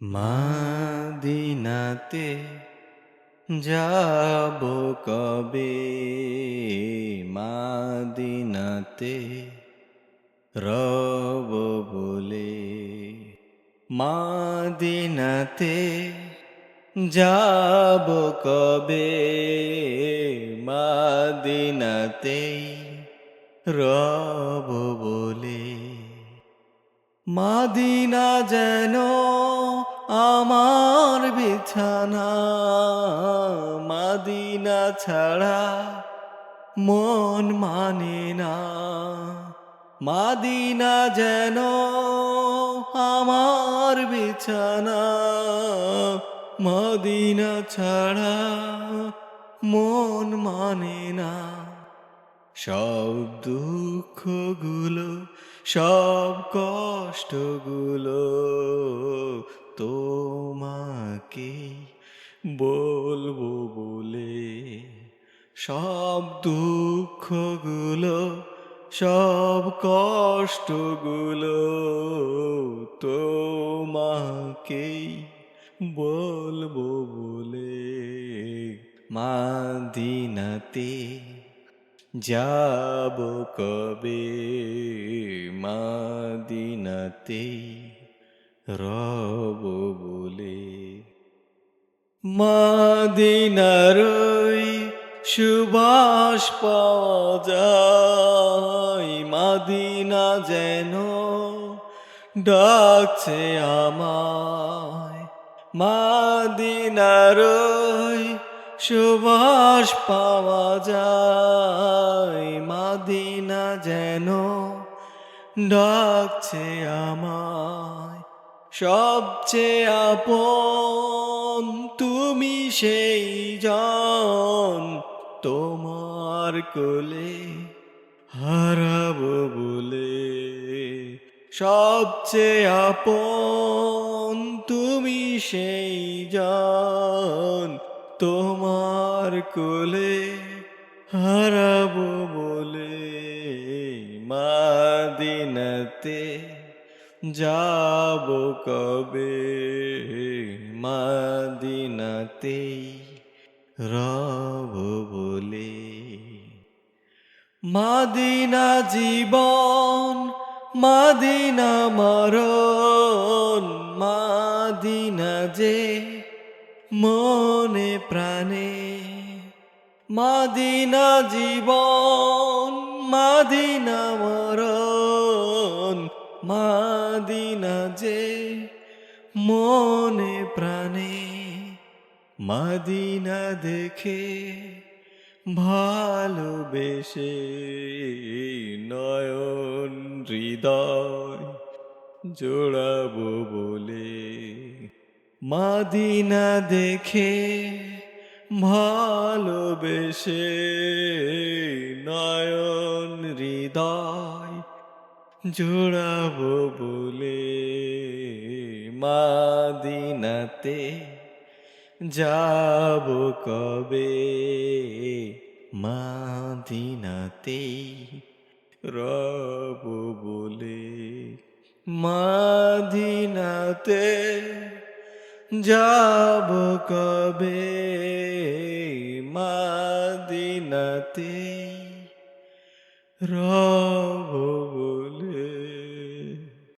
মাদিনাতে যাব কবে? মাদিনাতে রব বলে মাদিনাতে যাব কবে? মাদিনাতে রব বলে মাদিনা যেন আমার বিছানা মাদিনা ছাড়া মন মানে না। মাদিনা যেন আমার বিছানা, মদিনা ছাড়া মন মানে না। সব দুঃখগুলো, সব কষ্টগুলো সব দুঃখগুলো সব কষ্টগুলো তোমাকেই বলব বলে মাদিনাতে যাব কবে? মাদিনাতে রব বলে মাদিনারই সুবাস পাওয়া মাদিনা যেন ডাকছে আমায়। মাদিনারই সুবাস পাওয়া যায়, মাদিনা যেন ডাকছে আমায়। সবচেয়ে আপন তুমি সেই জন তোমার কোলে হারাবো বলে সবচেয়ে আপন তুমি সেই জন। তোমার কোলে হারাবো বলে মাদিনাতে যাব কবে? মাদিনাতে রব বলে। মাদিনা জীবন, মাদিনা মরণ, মাদিনা যে মনে প্রাণে। মাদিনা জীবন, মাদিনা মরণ, মাদিনা যে মনে প্রাণে। মাদিনা দেখে ভালোবেসে নয়ন হৃদয় জোড়াব বলে। মাদিনা দেখে ভালোবেসে নয়ন হৃদয় জোড়াব বলে। মাদিনাতে যাব কবে? মাদিনাতে রব বলে মাদিনাতে যাব কবে? মাদিনাতে রব